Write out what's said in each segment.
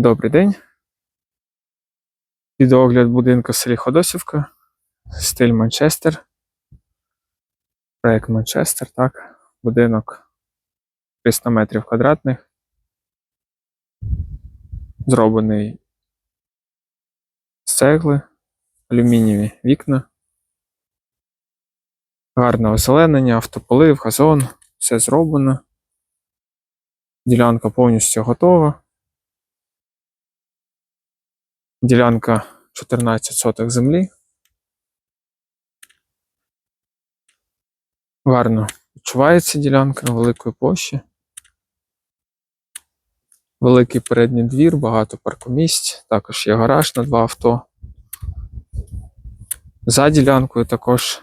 Добрий день. Відеогляд будинку в селі Ходосівка. Стиль Манчестер. Проект Манчестер, так. Будинок 300 метрів квадратних. Зроблений з цегли, алюмінієві вікна. Гарне озеленення, автополив, газон. Все зроблено. Ділянка повністю готова. Ділянка 14 соток землі. Гарно відчувається ділянка на великої площі. Великий передній двір, багато паркомісць, також є гараж на два авто. За ділянкою також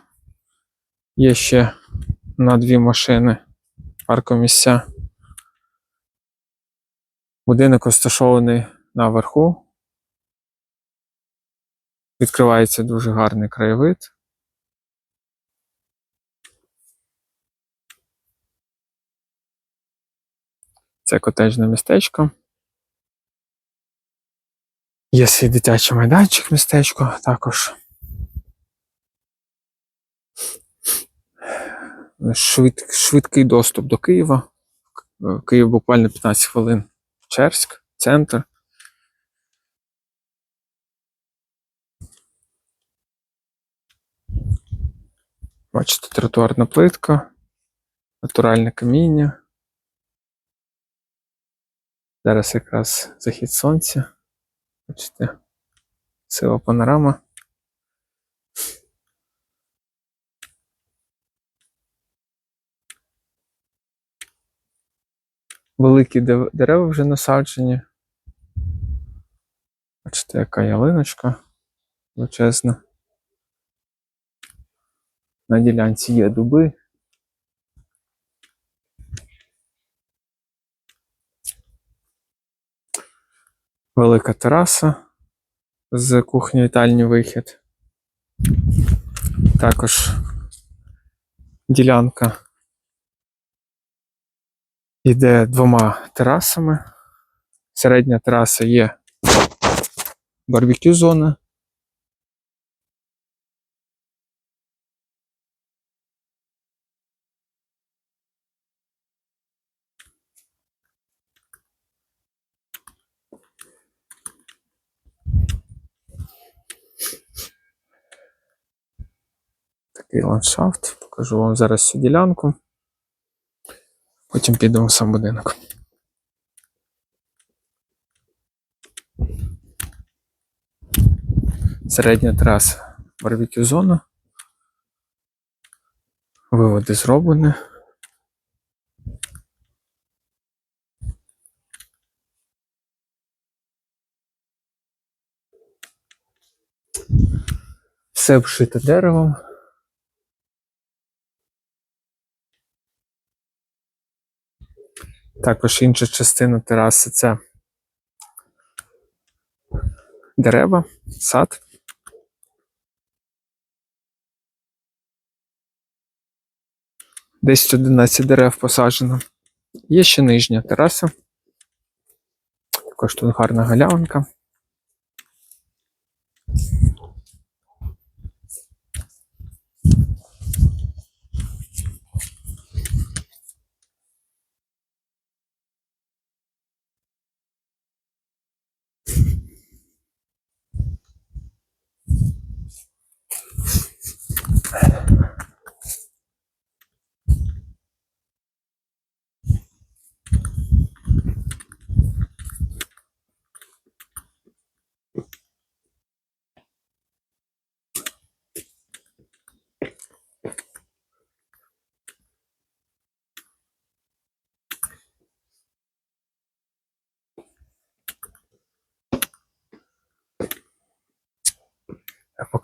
є ще на дві машини паркомісця. Будинок розташований наверху. Відкривається дуже гарний краєвид. Це котеджне містечко. Є свій дитячий майданчик містечко також. Швид, швидкий доступ до Києва. Київ буквально 15 хвилин. Черськ, центр. Бачите, тротуарна плитка, натуральне каміння. Зараз якраз захід сонця. Бачите, сила панорама. Великі дерева вже насаджені. Бачите, яка ялиночка величезна. На ділянці є дуби. Велика тераса з кухні вітальні вихід. Також ділянка йде двома терасами. Середня тераса є барбекю зона. Такий ландшафт. Покажу вам зараз цю ділянку. Потім підемо в сам будинок. Середня траса барбекю зона. Виводи зроблені. Все обшите деревом. Також інша частина тераси це дерева, сад. Десь 11 дерев посаджено. Є ще нижня тераса. Також тут гарна галявинка.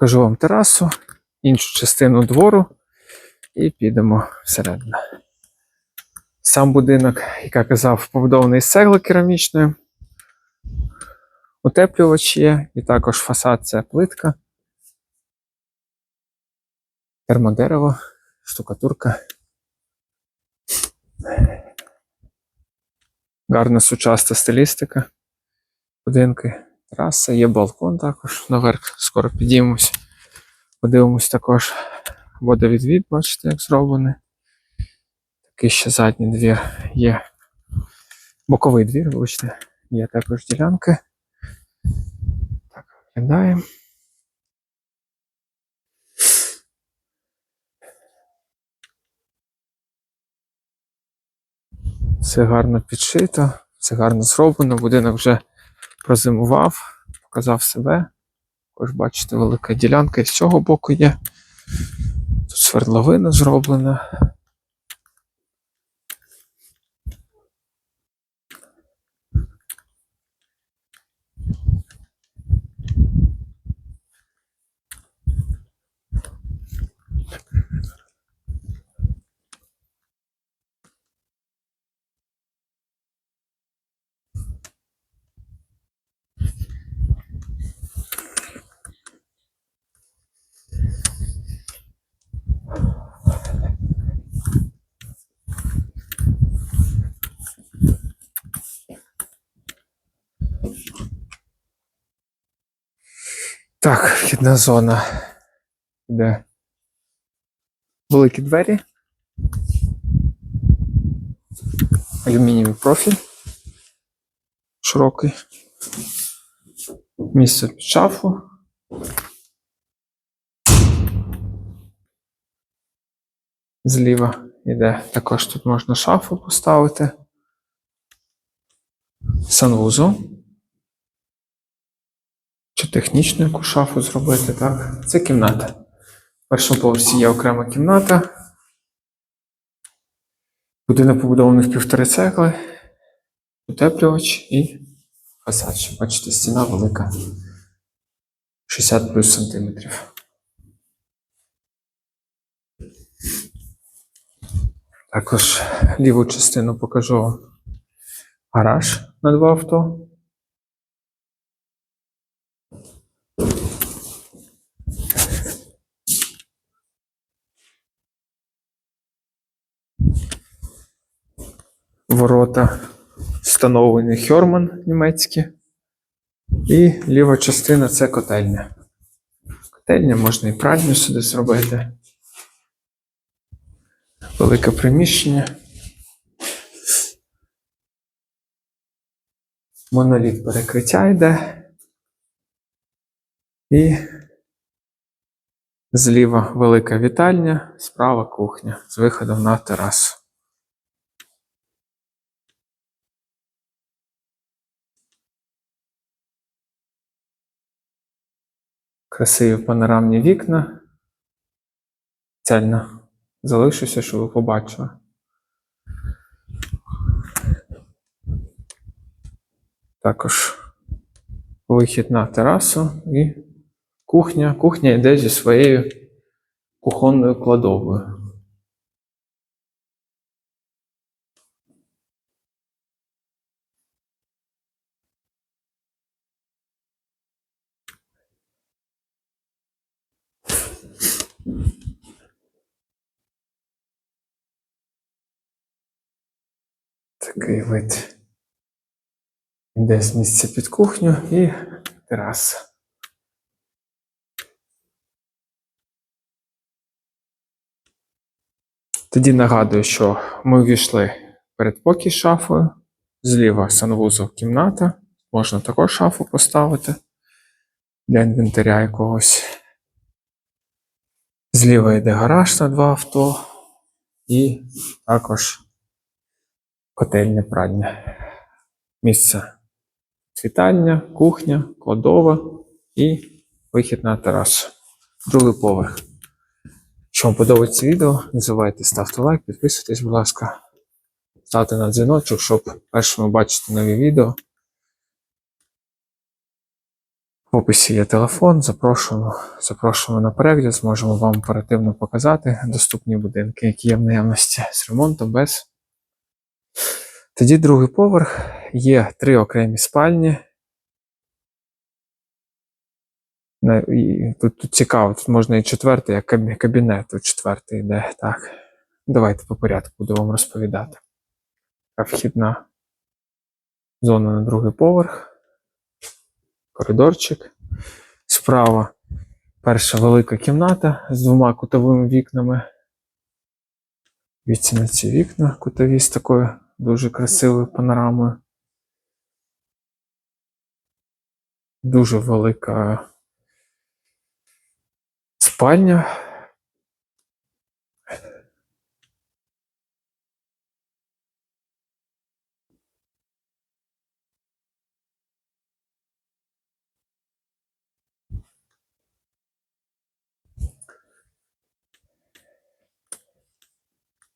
Покажу вам терасу, іншу частину двору і підемо всередину. Сам будинок, як я казав, побудований з цегли керамічної. Утеплювач є, і також фасад це плитка. Термодерево, штукатурка. Гарна сучасна стилістика. будинки, тераса, є балкон також. Наверх скоро підіймемось. Подивимось також водовідвід, бачите, як зроблений. Такий ще задній двір є. Боковий двір, вибачте, є також ділянки. Так, виглядаємо. Все гарно підшито, все гарно зроблено. Будинок вже прозимував, показав себе. Також бачите, велика ділянка і з цього боку є. Тут свердловина зроблена. Так, вхідна зона. Де великі двері. Алюмінієвий профіль. Широкий. Місце під шафу. Зліва йде. Також тут можна шафу поставити. Санвузол чи технічну яку шафу зробити, так? Це кімната. В першому поверсі є окрема кімната. Будинок побудований в півтори цегли, утеплювач і фасад. Бачите, стіна велика. 60 плюс сантиметрів. Також ліву частину покажу гараж на два авто. Ворота встановлені Хьорман німецькі. І ліва частина це котельня. Котельня можна і пральню сюди зробити. Велике приміщення. Моноліт перекриття йде. І зліва велика вітальня, справа кухня з виходом на терасу. Красиві панорамні вікна. Спеціально залишуся, щоб ви побачили. Також вихід на терасу і кухня. Кухня йде зі своєю кухонною кладовою. Такий вид. Іде з місця під кухню і тераса. Тоді нагадую, що ми ввійшли передпокій шафою. Зліва санвузол кімната. Можна також шафу поставити для інвентаря якогось. Зліва йде гараж на два авто. І також котельня прадня. Місце світальня, кухня, кладова і вихід на терасу. Другий поверх. Якщо вам подобається відео, не забувайте ставте лайк, підписуйтесь, будь ласка, ставте на дзвіночок, щоб першими бачити нові відео. В описі є телефон, запрошуємо, запрошуємо на перегляд, зможемо вам оперативно показати доступні будинки, які є в наявності з ремонтом без. Тоді другий поверх є три окремі спальні. Тут, тут цікаво, тут можна і четвертий, як кабінет, тут четвертий йде. Так. Давайте по порядку буду вам розповідати. Така вхідна зона на другий поверх. коридорчик. Справа перша велика кімната з двома кутовими вікнами. Дивіться на ці вікна кутові з такою дуже красивою панорамою. Дуже велика спальня.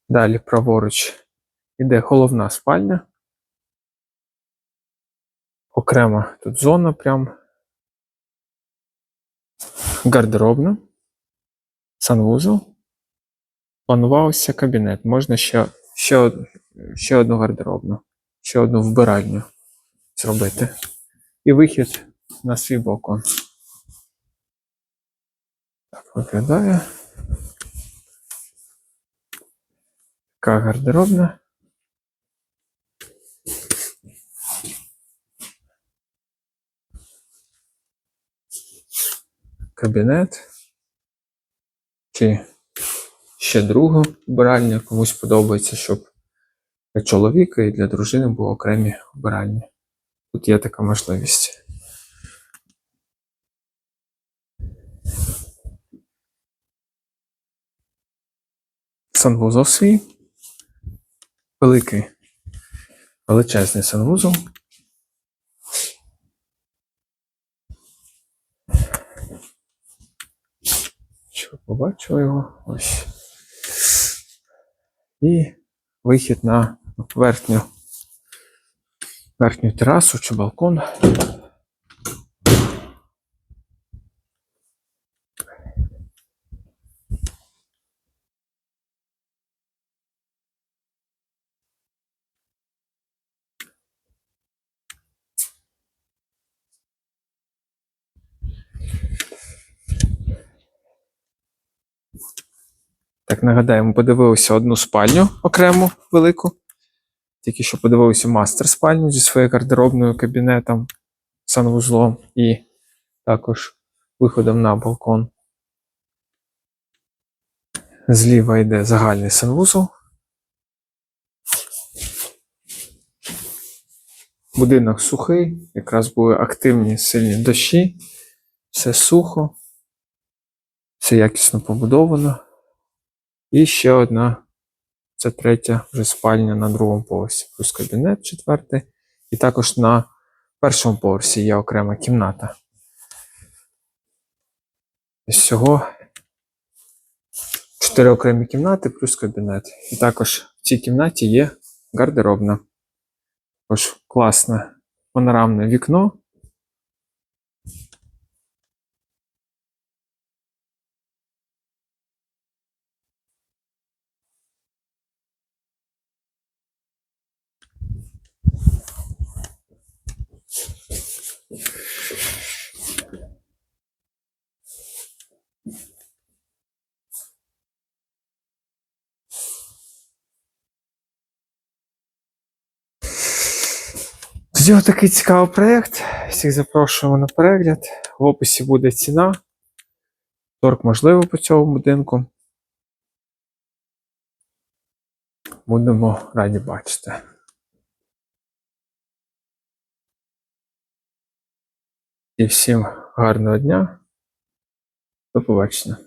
Далі праворуч іде головна спальня. Окрема тут зона прям. Гардеробна. Санвузол. Планувався кабінет. Можна ще, ще, ще одну гардеробну, ще одну вбиральню зробити. І вихід на свій балкон. Так виглядає. Така гардеробна. Кабінет. Чи ще другу вбиральню. Комусь подобається, щоб для чоловіка і для дружини були окремі вбиральні. Тут є така можливість. Санвузол свій. Великий, величезний санвузол. Що ви побачили його? Ось. І вихід на верхню, верхню терасу чи балкон. Так, нагадаю, ми подивилися одну спальню окрему велику. Тільки що подивилися мастер спальню зі своєю гардеробною кабінетом, санвузлом і також виходом на балкон. Зліва йде загальний санвузол. Будинок сухий, якраз були активні сильні дощі, все сухо, все якісно побудовано. І ще одна, це третя вже спальня на другому поверсі, плюс кабінет четвертий. І також на першому поверсі є окрема кімната. Із всього чотири окремі кімнати плюс кабінет. І також в цій кімнаті є гардеробна. Також класне панорамне вікно. Тоді отакий цікавий проєкт. Всіх запрошуємо на перегляд. В описі буде ціна. Торг можливий по цьому будинку. Будемо раді бачити. І всім гарного дня. До побачення.